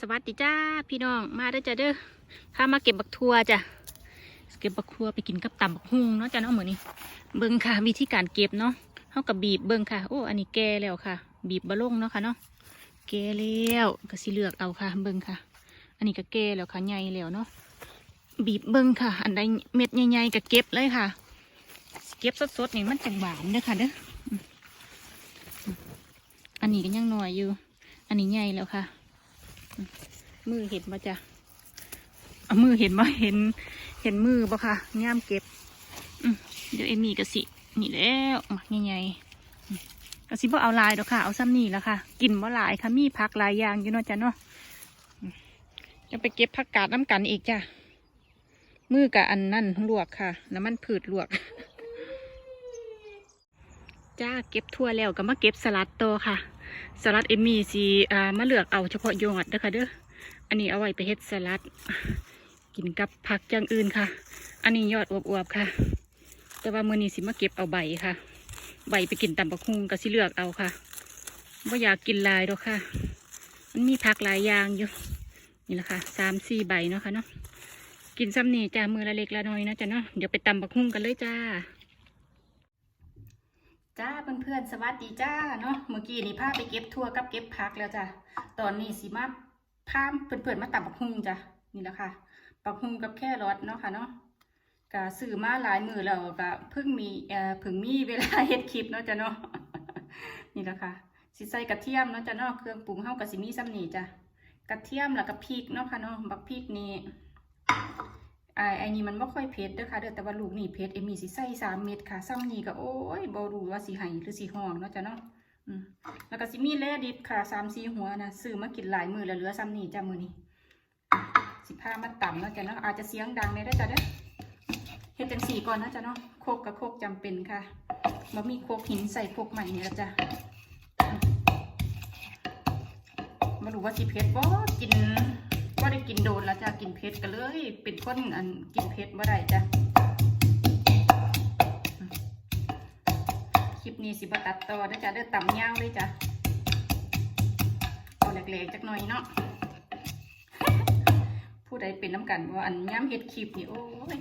สวัสดีจ้าพี่น้องมาได้อจ้าเด้อพามาเก็บบักทัวจ้ะเก็บบักทัวไปกินกับตำบักฮุงเนาะจ้าเนาะเหมือนนี้เบิ่งค่ะวิธีการเก็บเนาะเท่ากับบีบเบิ่งค่ะโอ้อันนี้แก่แล้วค่ะ บีบบะลงเนาะค่ะเนาะแก่แล้วก็สิเลือกเอาค่ะ เบิ่งค่ะ อันนี้ก็แก่แล้วค่ะใหญ่แล้วเนาะบีบเบิ่งค่ะ อันใดเม็ดใหญ่ๆก็เก็บเลยค่ะ เก็บสดๆนี่มันจังหวานเด้อค่ะเด้ออันนี้ก็ยังหน้อยอยู่ อันนี้ใหญ่แล้วค่ะ มือเห็นมาจ้ะเอามือเห็นมาเห็น เห็นมือปะคะย่ามเก็บเดี๋ยวเอมี่กสิ นี่แล้วมักใหญ่ๆอืมกสิบ่เอาลายดอกค่ะ เอาซ้ำนี่แล้วค่ะ กินบ่หลายค่ะ มีผักหลายอย่างอยู่เนาะจ้ะเนาะจะไปเก็บผักกาดน้ำกันอีกจ้ะ มือกับอันนั่นลวกค่ะ น้ำมันผืดลวก จ้าเก็บทั่วแล้วก็มาเก็บสลัดโตค่ะ สลัดเอมมี่สีอ่ามาเลือกเอาเฉพาะยอดเด้อค่ะเด้ออันนี้เอาไว้ไปเฮ็ดสลัด กินกับผักอย่างอื่นค่ะ อันนี้ยอดอวบๆค่ะ แต่ว่ามือนี้สิมาเก็บเอาใบค่ะ ใบไปกินตำบักฮุงก็สิเลือกเอาค่ะว่าอยากกินลายดอกค่ะ มันมีผักหลายอย่างอยู่ นี่แหละค่ะสามสี่ใบเนาะค่ะเนาะกินซ้ำนี่จ้ามือละเล็กละน้อยนะจ้ะเนาะเดี๋ยวไปตำบักฮุงกันเลยจ้า จ้าเพื่อนๆสวัสดีจ้าเนาะเมื่อกี้นี่พาไปเก็บทั่วกับเก็บผักแล้วจ้ะตอนนี้สิมาพาเพื่อนๆมาตับบักฮุงจ้ะนี่แหละค่ะบักฮุงกับแค่รสเนาะค่ะเนาะก็ซื้อมาหลายมือแล้วก็เพิ่งมีเอ่อเพิ่งมีเวลาเฮ็ดคลิปเนาะจ้ะเนาะนี่แหละค่ะสิใส่กระเทียมเนาะจ้ะเนาะเครื่องปรุงเฮากับสิมีซ้ำนี่จ้ะกระเทียมแล้วก็พริกเนาะค่ะเนาะบักพริกนี่ ไอ้ไอ้นี่มันไม่ค่อยเผ็ดเด้อค่ะเด้อแต่ว่าลูกนี่เผ็ดเอมมี่สิใส่สามเม็ดค่ะซ้ำนี่ก็โอ้ยบ่รู้ว่าสิให้หรือสิห้องเนาะจ้ะเนาะอืมแล้วก็สิมีแล่ดิบค่ะสามสีหัวนะซื้อมากินหลายมือแล้วเหลือซ้ำนี่จ้ะมือนี้สิพามาต่ำเนาะจ้ะเนาะอาจจะเสียงดังเลยได้อจ้ะเด้อเฮ็ดจังสี่ก่อนเนาะจ้ะเนาะโคกกับโคกจำเป็นค่ะบ่มีโคกหินใส่โคกใหม่นี่แล้วจ้ะมาดูว่าสิเผ็ดบ่กิน กินโดนแล้วจะกินเผ็ดกันเลยเป็นคนอันกินเผ็ดบ่อได้จ้ะคลิปนี้สิบตัดต่อนะจ๊ะเด้อต่ำยาวเลยจ้ะเอาแหลกๆจักหน่อยเนาะผู้ใดเป็นน้ำกันว่าอันย้ำเฮ็ดคลิปนี่โอ้ย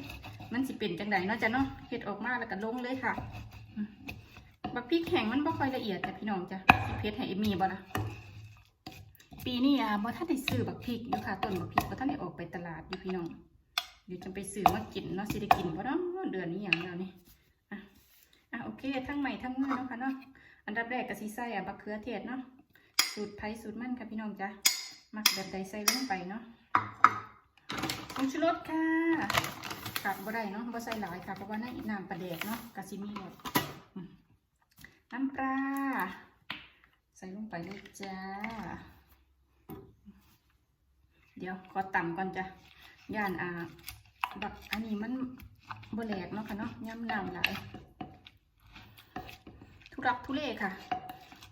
มันสิเป็นจังใดเนาะจ้ะเนาะเฮ็ดออกมาแล้วก็ลงเลยค่ะบักพริกแห้งมันบ่ค่อยละเอียดจ้ะพี่น้องจ้ะสิเผ็ดให้เอมมี่บ่ล่ะ ปีนี้อะบ่ท่านได้ซื้อบักพริกอยู่ค่ะต้นบักพริกบ่ท่านได้ออกไปตลาดอยู่พี่น้องเดี๋ยวจะไปซื้อมากินเนาะสิได้กินบ่เนาะเดือนนี้อย่างเดียวนี่อะอะโอเค ทั้งใหม่ทั้งมือเนาะค่ะเนาะอันดับแรกก็สิใส่อะบักเขือเทศเนาะสูตรไทยสูตรมันค่ะพี่น้องจ้ะมักแบบใดใส่ลงไปเนาะผงชูรสค่ะขาดบ่ได้เนาะบ่ใส่หลายค่ะเพราะว่าในน้ำปลาแดกเนาะกะสิมีหมดน้ำปลาใส่ลงไปเลยจ้า เดี๋ยวขอต่ำก่อนจ้ะย่านอ่าบักอันนี้มันบแหลกเนาะค่ะเนาะย่ำน้ำหลายทุรักทุเลค่ะ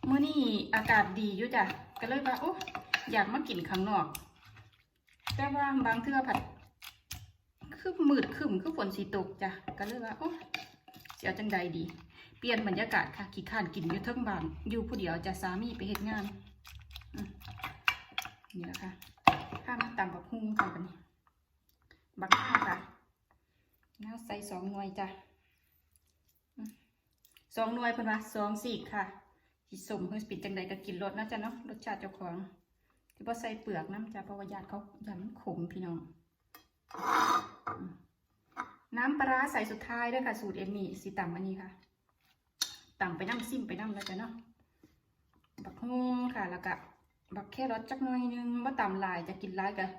เมื่อนี้อากาศดีอยู่จ้ะก็เลยว่าโอ้อยากมากินข้างนอก แต่ว่าบางเทื่อผัดคือมืดขึ้นคือฝนสีตกจ้ะก็เลยว่าโอ้เสียจังใดดี เปลี่ยนบรรยากาศค่ะขี้ข้านกินอยู่ทั้งบ้านอยู่ผู้เดียวจะสามีไปเฮ็ดงานนี่แหละค่ะ ตำบักฮุ้งค่ะบันนี้บักข้าวค่ะน้าใส่สองหน่วยจ้ะสองหน่วยเพิ่นว่าสองสี่ค่ะสิสมเพิ่นปิดจังใดก็กินรสนะจ๊ะเนาะรสชาติเจ้าของที่บ่ใส่เปลือกน้ำจ้ะเพราะว่าญาติเขายันขมพี่น้อง น้ำปลาร้าใส่สุดท้ายด้วยค่ะ สูตรเอ็มมี่สีต่ำอันนี้ค่ะต่ำไปน้ำซิมไปน้ำแล้วจ้ะเนาะบักฮุ้งค่ะแล้วก็ บักแค่รสจักหน่อยนึงว่าตำลายจะกินลายกัน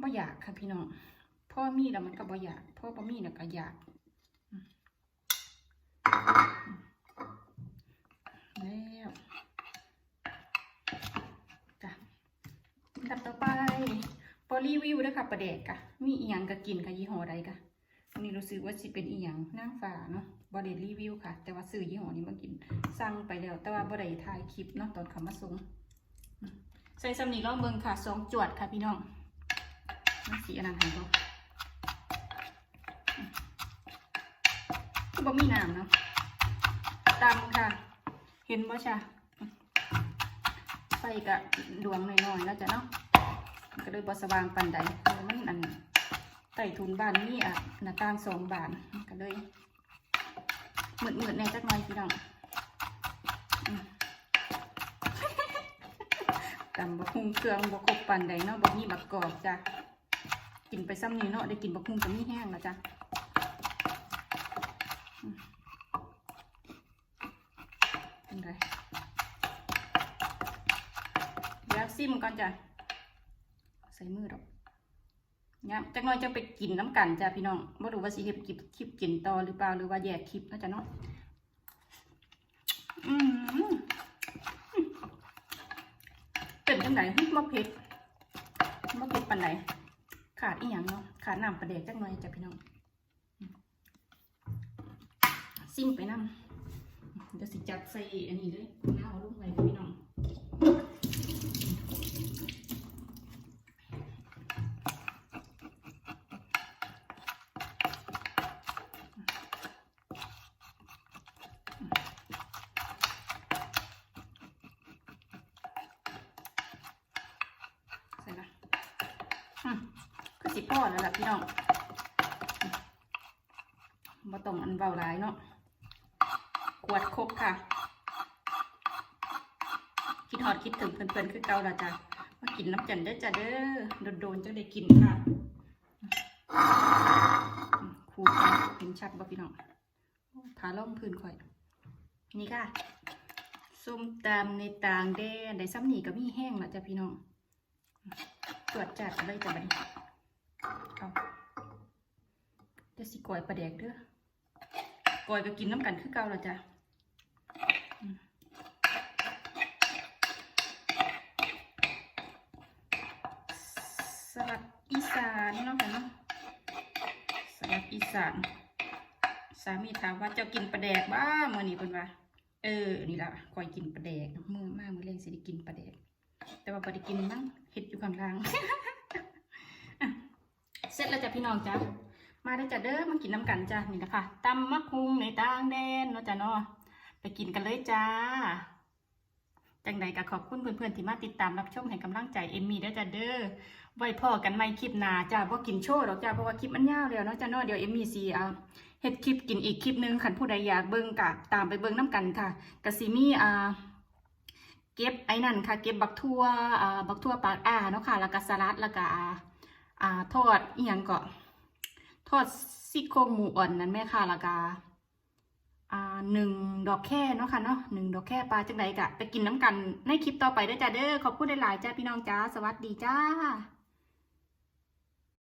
บ่อยากค่ะพี่น้องพ่อมีแล้วมันก็บ่อยากพ่อบ่มีแล้วก็อยากแล้วจ้ะอัดับต่อไปพอรีวิวนะค่ะประเดกกะมีอีหยังก็กินค่ะยี่ห้อใดกะ อันนี้รู้สึกว่าสิเป็นอีหยังนางฟ้าเนาะบ่ได้รีวิวค่ะ แต่ว่าซื้อยี่ห้อนี้มากิน สั่งไปแล้ว แต่ว่าบ่ได้ถ่ายคลิปเนาะตอนขามาส่งใส่สำนีลองเบิ่งค่ะสองจวดค่ะพี่น้องสีอันนั้นให้บ่อืมคือบ่มีน้ำเนาะตำค่ะ เห็นบ่จ้ะอืมใส่กะดวงน้อยๆแล้วจ้ะเนาะก็เลยบอสว่างปันใดมันอัน ใต้ทุนบ้านนี่อะหน้าต่างสองบานมันก็เลยเหมืดๆแน่จักหน่อยพี่น้องตำบักหุ่งเครื่องบักคบปันใดเนาะบักนี่บักกอกจ้ะกินไปซ้ำนี้เนาะได้กินบักหุ่งกับนี่แห้งแล้วจ้ะอืมเป็นไรเดี๋ยวซิมก่อนจ้ะใส่มือดอก นี่ยจักหน่อยจะไปกินน้ำกันจ้ะพี่น้องไม่รู้ว่าสิเฮ็ดคลิปคลิปกินต่อหรือเปล่าหรือว่าแยกคลิปนาะจ้ะเนาะเป็นจังไหนมะเพ็ดมะเพ็ดปันไหนขาดอีหยังเนาะขาดน้ำประเดกจักหน่อยจ้ะพี่น้องซิมไปน้ำเดี๋ยวสิจัดใส่อันนี้เลยน้าเอาลงไปพี่น้องใส่ละอืมคือ สิพ่อแล้วล่ะพี่น้องมบ่ต้องอันเบาหลายเนาะขวดครบค่ะ คิดฮอดคิดถึงเพื่อนๆคือเก่าละจ้ะมากินน้ำจันเด้จ้ะเด้อโดนๆจะได้กินค่ะขูดเห็นชัดบ่พี่น้องโอ้ผาล่องพื้นข่อย นี่ค่ะส้มตำในต่างแดนได้ซ้ำนี่ก็มีแห้งละจ้ะพี่น้องตรวจจัดอะไรจ้ะบัดนี้เอา เดี๋ยวสิกอยปลาแดกเด้อกอยก็กินน้ำกันคือเก่าและจ้ะอืมสลัดอีสานเนาะค่ะเนาะสลัดอีสาน สามีถามว่าเจ้ากินปลาแดกบ้าเมื่อนี้เพิ่นว่า เออ นี่ละกอยกินปลาแดกมือมากมือเล่งสิได้กินปลาแดก แต่ว่าปได้กินมั้งเห็ดอยู่ข้างล่างเสร็จแล้วจ้ะพี่น้องจ้ะ มาได้จ้ะเด้อมากินน้ำกันจ้ะนี่นะคะตำมักฮุงในต่างแดนเนาะจ้ะเนาะไปกินกันเลยจ้าจังใดก็ขอบคุณเพื่อนๆที่มาติดตามรับชมให้กำลังใจเอมมี่ได้จ้ะเด้อไว้พอกันใหม่คลิปหน้าจ้าบ่กินโชว์ดอกจ้าเพราะว่าคลิปมันยาวแล้วเนาะจ้ะเนาะเดี๋ยวเอมมี่สิเอาเฮ็ดคลิปกินอีกคลิปหนึงคันผู้ใดอยากเบิ่งกะตามไปเบิ่งน้ำกันค่ะกะสิมีอ่าเก็บไอ้นั่นค่ะ เก็บบักทั่วอ่าบักทั่วปากอ่าเนาะค่ะแล้วก็สลัดแล้วก็อ่าอ่าทอดอีหยังก็ ทอดซี่โครงหมูอ่อนนั่นแม่ค่ะล้วก็อ่าหนึ่งดอกแค่เนาะค่ะเนาะหนึ่งดอกแค่ปลาจังไดกะไปกินน้ำกันในคลิปต่อไปด้อจ้าเด้อขอบคุณหลายๆจ้าพี่น้องจ้าสวัสดีจ้า